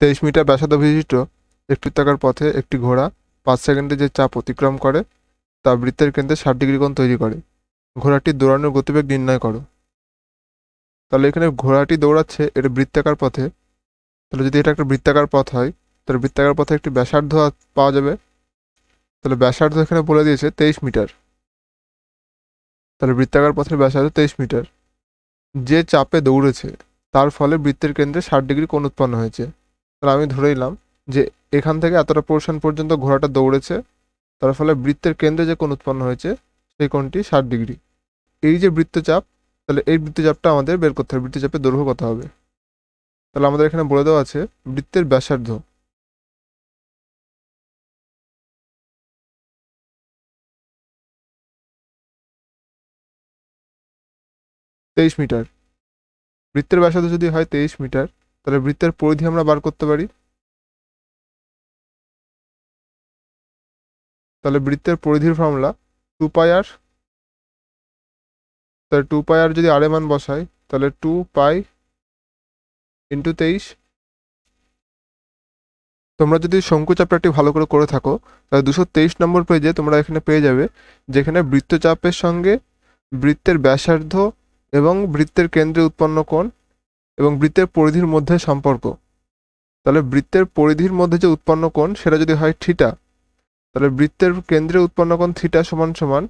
তেইশ মিটার ব্যাসার্ধ বিশিষ্ট একটি বৃত্তাকার পথে একটি ঘোড়া পাঁচ সেকেন্ডে যে চাপ অতিক্রম করে, তা বৃত্তের কেন্দ্রে ষাট ডিগ্রি কোণ তৈরি করে। ঘোড়াটি দৌড়ানোর গতিবেগ নির্ণয় করো। তাহলে এখানে ঘোড়াটি দৌড়াচ্ছে, এটা বৃত্তাকার পথে। তাহলে যদি এটা একটা বৃত্তাকার পথ হয়, তাহলে বৃত্তাকার পথে একটি ব্যাসার্ধ পাওয়া যাবে। তাহলে ব্যাসার্ধ এখানে বলে দিয়েছে তেইশ মিটার। তাহলে বৃত্তাকার পথের ব্যাসার্ধ তেইশ মিটার। যে চাপে দৌড়েছে, তার ফলে বৃত্তের কেন্দ্রে ষাট ডিগ্রি কোণ উৎপন্ন হয়েছে। তাহলে আমি ধরে নিলাম যে এখান থেকে এতটা পোর্শন পর্যন্ত ঘোড়াটা দৌড়েছে, তার ফলে বৃত্তের কেন্দ্রে যে কোণ উৎপন্ন হয়েছে, সেই কোণটি ষাট ডিগ্রি। এই যে বৃত্তচাপ, তাহলে এই বৃত্তচাপটা আমাদের বের করতে হবে, বৃত্তচাপের দৈর্ঘ্য কত হবে? তাহলে আমাদের এখানে বলে দেওয়া আছে বৃত্তের ব্যাসার্ধ। তেইশ মিটার। বৃত্তের ব্যাসার্ধ যদি হয় তেইশ মিটার তাহলে বৃত্তের পরিধি আমরা বার করতে পারি। তাহলে বৃত্তের পরিধির ফর্মুলা টু পাই আর তাহলে টু পাই আর যদি আর মান বসাই, তাহলে টু পাই ইন্টু তেইশ। তোমরা যদি শঙ্কু চ্যাপ্টারটি ভালো করে করে থাকো, তাহলে দুশো তেইশ নম্বর পেজে তোমরা এখানে পেয়ে যাবে, যেখানে বৃত্তচাপের সঙ্গে বৃত্তের ব্যাসার্ধ এবং বৃত্তের কেন্দ্রে উৎপন্ন কোণ এবং বৃত্তের পরিধির মধ্যে সম্পর্ক। তাহলে বৃত্তের পরিধির মধ্যে যে উৎপন্ন কোণ, সেটা যদি হয় থিটা, তাহলে বৃত্তের কেন্দ্রে উৎপন্ন কোণ থিটা সমান সমান,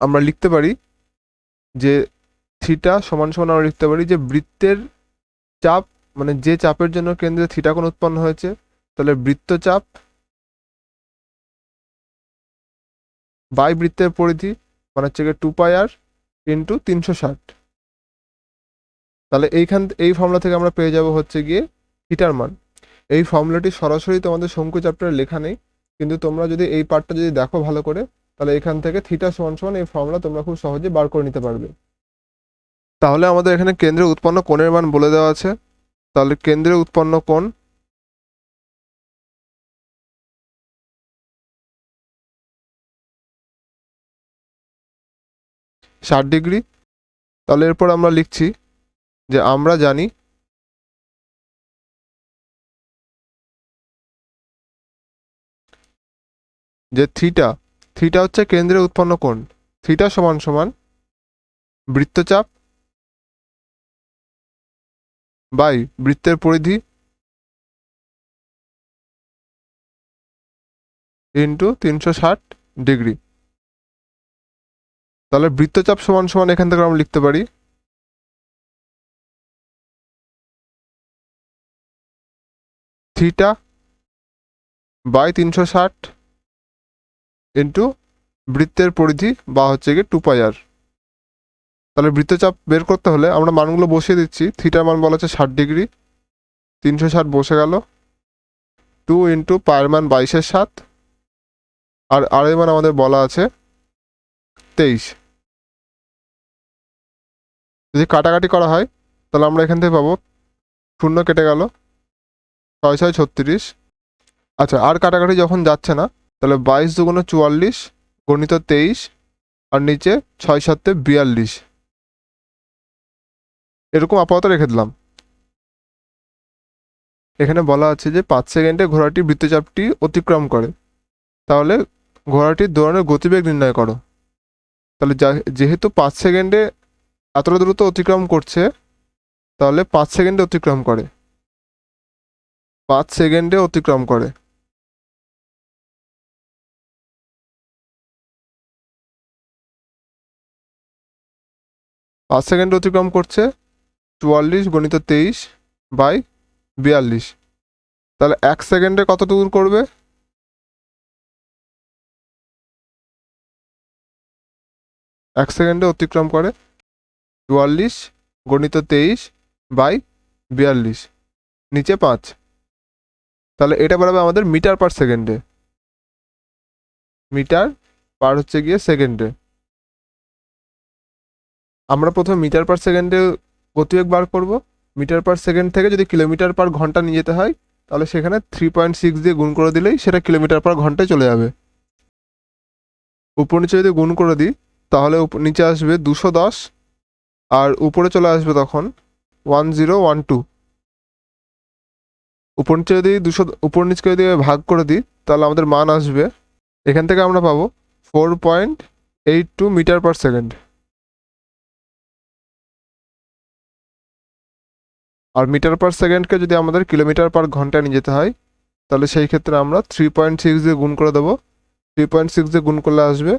আমরা লিখতে পারি যে থিটা সমান সমান আমরা লিখতে পারি যে বৃত্তের চাপ মানে যে চাপের জন্য কেন্দ্রে থিটা কোণ উৎপন্ন হয়েছে, তাহলে বৃত্তচাপ বাই বৃত্তের পরিধি মানে হচ্ছে টু পাই আর ইন্টু তিনশো ষাট। তাহলে এইখান, এই ফর্মুলা থেকে আমরা পেয়ে যাব হচ্ছে গিয়ে থিটার মান। এই ফর্মুলাটি সরাসরি তোমাদের শঙ্কু চ্যাপ্টারে লেখা নেই, কিন্তু তোমরা যদি এই পার্টটা যদি দেখো ভালো করে, তাহলে এখান থেকে থিটা সমান সমান এই ফর্মুলা তোমরা খুব সহজে বার করে নিতে পারবে। তাহলে আমাদের এখানে কেন্দ্রে উৎপন্ন কোণের মান বলে দেওয়া আছে। তাহলে কেন্দ্রে উৎপন্ন কোণ ষাট ডিগ্রি। তাহলে এরপর আমরা লিখছি যে আমরা জানি যে থিটা থিটা হচ্ছে কেন্দ্রে উৎপন্ন কোণ। থিটা সমান সমান বৃত্তচাপ বাই বৃত্তের পরিধি ইন্টু তিনশো ষাট ডিগ্রি। তাহলে বৃত্তচাপ সমান সমান এখান থেকে আমরা লিখতে পারি থিটা বাই তিনশো ষাট ইন্টু বৃত্তের পরিধি বা হচ্ছে গিয়ে টু পাই আর তাহলে বৃত্তচাপ বের করতে হলে আমরা মানগুলো বসিয়ে দিচ্ছি। থিটার মান বলা হচ্ছে ষাট ডিগ্রি। তিনশো ষাট বসে গেল। টু ইন্টু পায়ের মান বাইশের সাত। আর এর মান আমাদের বলা আছে তেইশ। যদি কাটাকাটি করা হয়, তাহলে আমরা এখান থেকে পাবো, শূন্য কেটে গেল। ছয় ছয় ছত্রিশ। আচ্ছা আর কাটাকাটি যখন যাচ্ছে না, তাহলে বাইশ দুগুণে চুয়াল্লিশ, গণিত তেইশ, আর নিচে ছয় সাতে বিয়াল্লিশ। এরকম আপাতত রেখে দিলাম। এখানে বলা আছে যে পাঁচ সেকেন্ডে ঘোড়াটি বৃত্তচাপটি অতিক্রম করে। তাহলে ঘোড়াটির দৌড়ানোর গতিবেগ নির্ণয় করো। তাহলে যেহেতু পাঁচ সেকেন্ডে এতটা দ্রুত অতিক্রম করছে, তাহলে পাঁচ সেকেন্ডে অতিক্রম করে। পাঁচ সেকেন্ডে অতিক্রম করে। পাঁচ সেকেন্ড অতিক্রম করছে চুয়াল্লিশ গণিত তেইশ বাই বিয়াল্লিশ। তাহলে এক সেকেন্ডে কত দূর করবে? এক সেকেন্ডে অতিক্রম করে চুয়াল্লিশ গণিত তেইশ বাই বিয়াল্লিশ। নিচে পাঁচ। তাহলে এটা বেরোবে আমাদের মিটার পার সেকেন্ডে। মিটার পার হচ্ছে গিয়ে সেকেন্ডে। আমরা প্রথমে মিটার পার সেকেন্ডে গতিবেগ বার করব। মিটার পার সেকেন্ড থেকে যদি কিলোমিটার পার ঘণ্টা নিয়ে যেতে হয়, তাহলে সেখানে থ্রি পয়েন্ট সিক্স দিয়ে গুণ করে দিলেই সেটা কিলোমিটার পার ঘন্টায় চলে যাবে। উপর নিচে যদি গুণ করে দিই, তাহলে নিচে আসবে দুশো দশ, আর উপরে চলে আসবে তখন ওয়ান জিরো ওয়ান টু উপর নিচে যদি দুশো উপর নিচকে যদি ভাগ করে দিই, তাহলে আমাদের মান আসবে। এখান থেকে আমরা পাবো four point eight two metre per second আর মিটার পার সেকেন্ডকে যদি আমাদের কিলোমিটার পার ঘন্টায় নিয়ে যেতে হয়, তাহলে সেই ক্ষেত্রে আমরা থ্রি পয়েন্ট সিক্স দিয়ে গুণ করে দেবো। থ্রি পয়েন্ট সিক্স দিয়ে গুণ করলে আসবে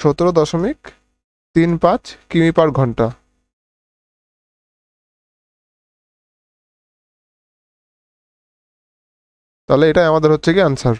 সতেরো দশমিক তিন পাঁচ কিমি পার ঘণ্টা। তাহলে এটাই আমাদের হচ্ছে কি আনসার